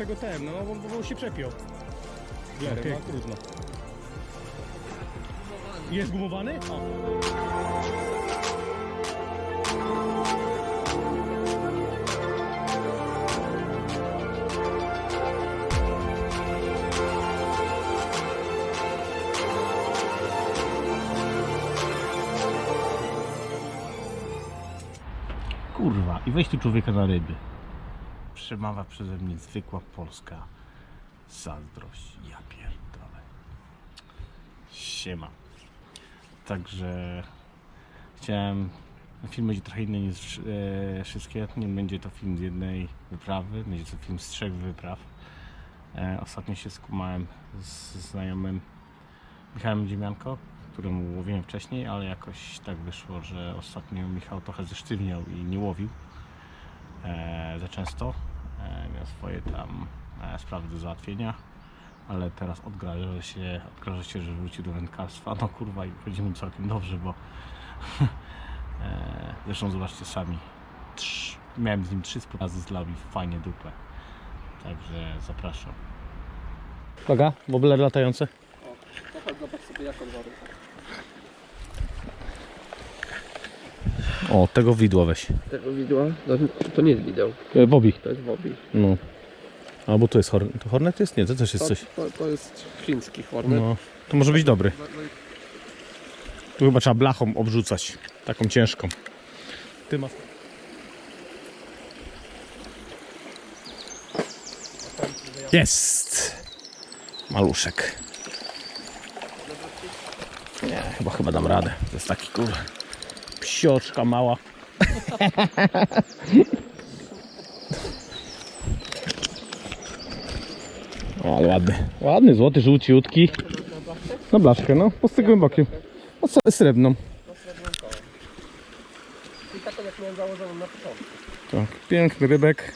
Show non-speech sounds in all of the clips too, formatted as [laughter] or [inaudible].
Dlatego ten, no bo, bo się przepiął. Blerem, no trudno. Jest gumowany? O. Kurwa, i weź tu człowieka na ryby. Przemawia przeze mnie zwykła polska zazdrość. Ja pierdolę. Siema. Także chciałem. Film będzie trochę inny niż e, wszystkie. Nie będzie to film z jednej wyprawy, będzie to film z trzech wypraw. E, ostatnio się skumałem z znajomym Michałem Dziemianko, któremu łowiłem wcześniej, ale jakoś tak wyszło, że ostatnio Michał trochę zesztywniał i nie łowił e, za często. E, miał swoje tam e, sprawy do załatwienia, ale teraz odgraża się, odgraża się, że wrócił do wędkarstwa. No kurwa i chodzi mu całkiem dobrze, bo [laughs] e, zresztą zobaczcie sami. Trz, miałem z nim trzy spotkania z Lawi, fajnie dupę. Także zapraszam. Uwaga, wobler latające. Zobacz sobie jak on O, tego widła weź. Tego widła? To, to nie jest wideł, E, Bobby. to jest Bobby. No. Albo tu jest hornet. To hornet jest? Nie, to też jest To, coś. to, to jest chiński hornet. No. To może być dobry. No, no Tu chyba trzeba blachą obrzucać. Taką ciężką. Ty masz. Jest! Maluszek. Nie, chyba chyba dam radę. To jest taki kur... Psioczka mała. [laughs] O, ale ładny. Ładny, złoty, żółciutki. Na blaszkę, no. Po z głębokim. O, co- srebrną. I taką jak miałem założoną na początku. Tak, piękny rybek.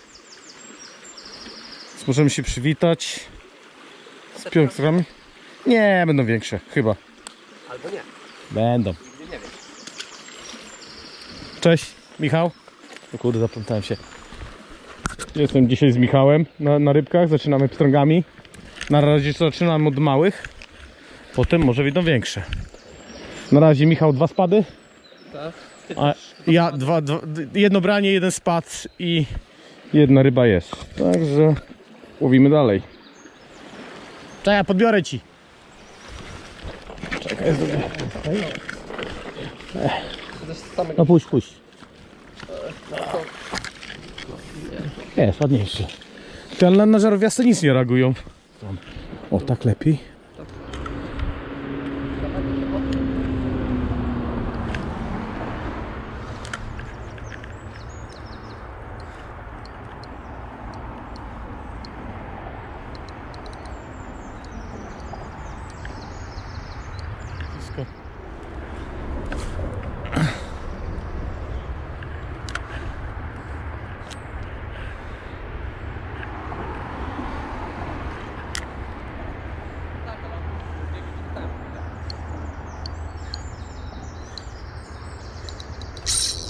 Więc Możemy się przywitać z pionkrami. Nie, będą większe, chyba. Albo nie, Będą. Cześć, Michał. O kurde, zaplątałem się. Jestem dzisiaj z Michałem na, na rybkach. Zaczynamy pstrągami. Na razie zaczynamy od małych. Potem może wyjdą większe. Na razie Michał dwa spady. Tak? A ja dwa, dwa, jedno branie, jeden spad i jedna ryba jest. Także łowimy dalej. Czekaj, ja podbiorę ci. Czekaj, też samego... No puść, puść. Jest, ładniejszy. Te na żarowiaste nic nie reagują. O, tak lepiej. Wszystko.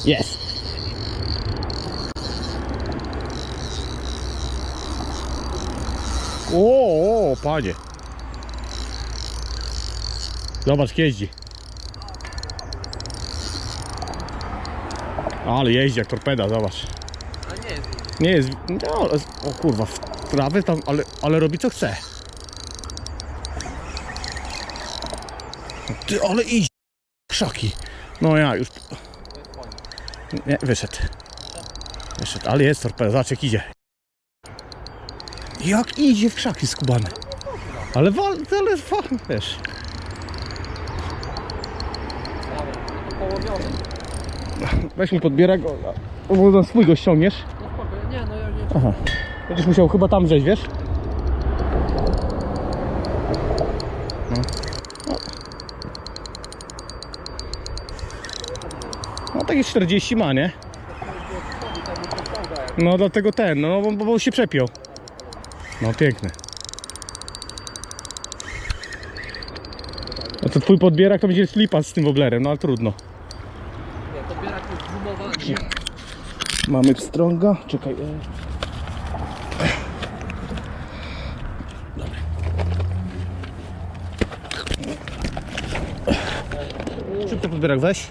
Jest. O, o, panie. Zobacz, jeździ. Ale jeździ jak torpeda, zobacz. A nie jest Nie jest. No, ale, o kurwa, w trawy tam, ale, ale robi co chce. Ty, ale idź. Krzaki. No ja już. Nie, wyszedł. Wyszedł, ale jest torpeda, zobacz jak idzie. Jak idzie w krzaki skubany. Ale wal, ale fa, wiesz. połowiony. Weź mi podbierak, o, bo na swój go ściągniesz. No spoko, nie no ja nie... Aha. Będziesz musiał chyba tam zejść, wiesz? No. No. No takie 40 ma, nie? No dlatego ten, no bo, bo, bo się przepiął. No piękny. to twój podbierak to będzie slipas z tym woblerem, no ale trudno. Nie, podbierak jest gumowany. Mamy pstrąga, czekaj. E. Dobra. Szybko podbierak weź.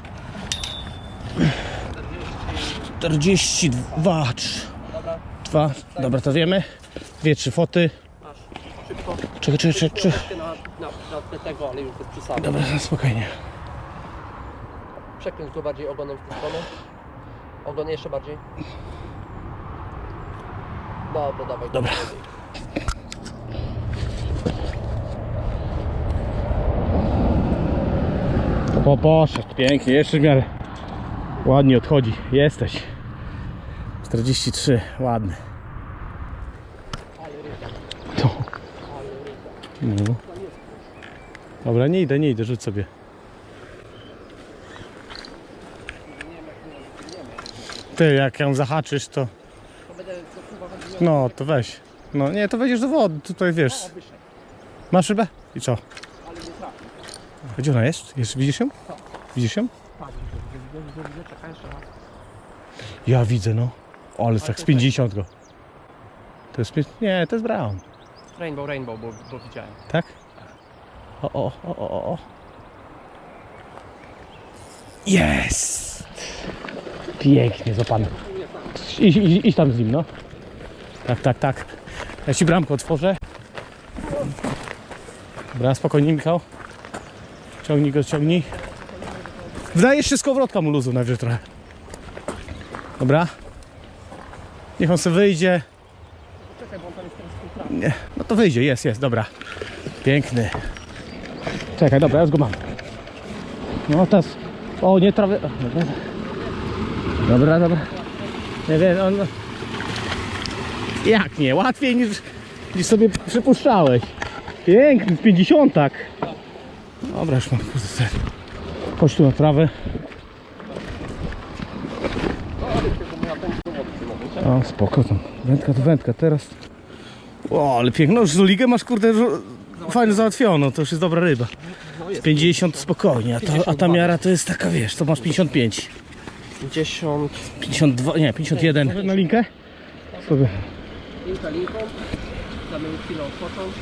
42, 3, 2, dobra to wiemy. Dwie, trzy foty. Czekaj, czekaj, czekaj. Na, na, na tle tego, ale już bez przesady. Dobra, spokojnie. Przekręć go bardziej ogonem w tę stronę. Ogon jeszcze bardziej. Dobra, dawaj. Dobra. Po, poszedł, pięknie, jeszcze w miarę ładnie odchodzi. Jesteś. 43, ładny. Ale ryba, To. ale ryba. No. Dobra, nie idę, nie idę, rzuć sobie. Ty, jak ją zahaczysz, to... No, to weź. No, nie, to wejdziesz do wody, tutaj wiesz. Masz szybę? I co? ale nie trafił. Gdzie ona jest? Jeszcze widzisz ją? Widzisz ją? Ja widzę, no. O, ale tak z 50 go. To jest... pię- Nie, to jest Brown. Rainbow, rainbow, bo, bo widziałem. Tak? O, o, o. Jest! Pięknie, złapany. Idź, idź, tam z nim, no. Tak, tak, tak. Ja ci bramkę otworzę. Dobra, spokojnie, Michał. Ciągnij go, ciągnij. Wydaje jeszcze skowrotka mu luzu najwyżej trochę. Dobra. Niech on sobie wyjdzie. Czekaj, bo on tam jest Nie. No to wyjdzie, jest, jest, dobra. Piękny. Czekaj, dobra, ja już go mam. No teraz. O, nie trawy. Dobra, dobra. Nie wiem, on. Jak nie? Łatwiej niż, niż sobie przypuszczałeś. Piękny, z 50 tak. Dobra, już mam ser. Chodź tu na trawę. O, spoko tam. Wędka to wędka, teraz. O, ale piękno, z ligę masz kurde fajnie załatwiono, to już jest dobra ryba. No jest. 50 spokojnie, a ta, a ta miara to jest taka, wiesz, to masz 55. 50. 52, nie, 51. Na linkę? Sobie. Linka linką. Damy chwilę odpocząć.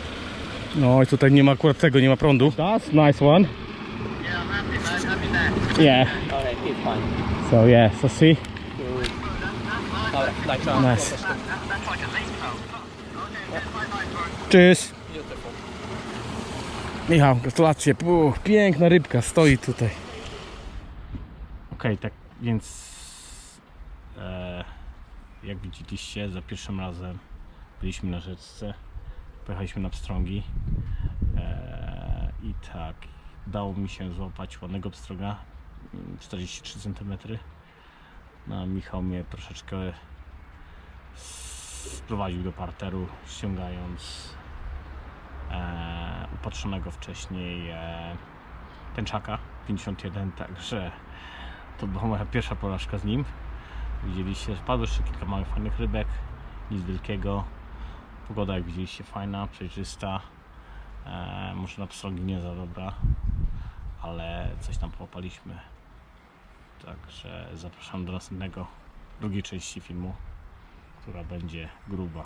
No i tutaj nie ma akurat tego, nie ma prądu. That's nice one. Yeah, Ale it's fine. so yeah, so see. Dobra, daj czas. Nice. Cheers. Michał, gratulacje. Puh, piękna rybka stoi tutaj. Okej, tak więc e, jak widzieliście, za pierwszym razem byliśmy na rzeczce, pojechaliśmy na pstrągi e, i tak, dało mi się złapać ładnego pstrąga, mm, 43 cm. No, Michał mnie troszeczkę sprowadził do parteru, ściągając upatrzonego wcześniej e, tęczaka 51, także to była moja pierwsza porażka z nim. Widzieliście, spadło jeszcze kilka małych fajnych rybek, nic wielkiego. Pogoda jak widzieliście fajna, przejrzysta. E, może na pstrągi nie za dobra, ale coś tam połapaliśmy. Także zapraszam do następnego, drugiej części filmu, która będzie gruba.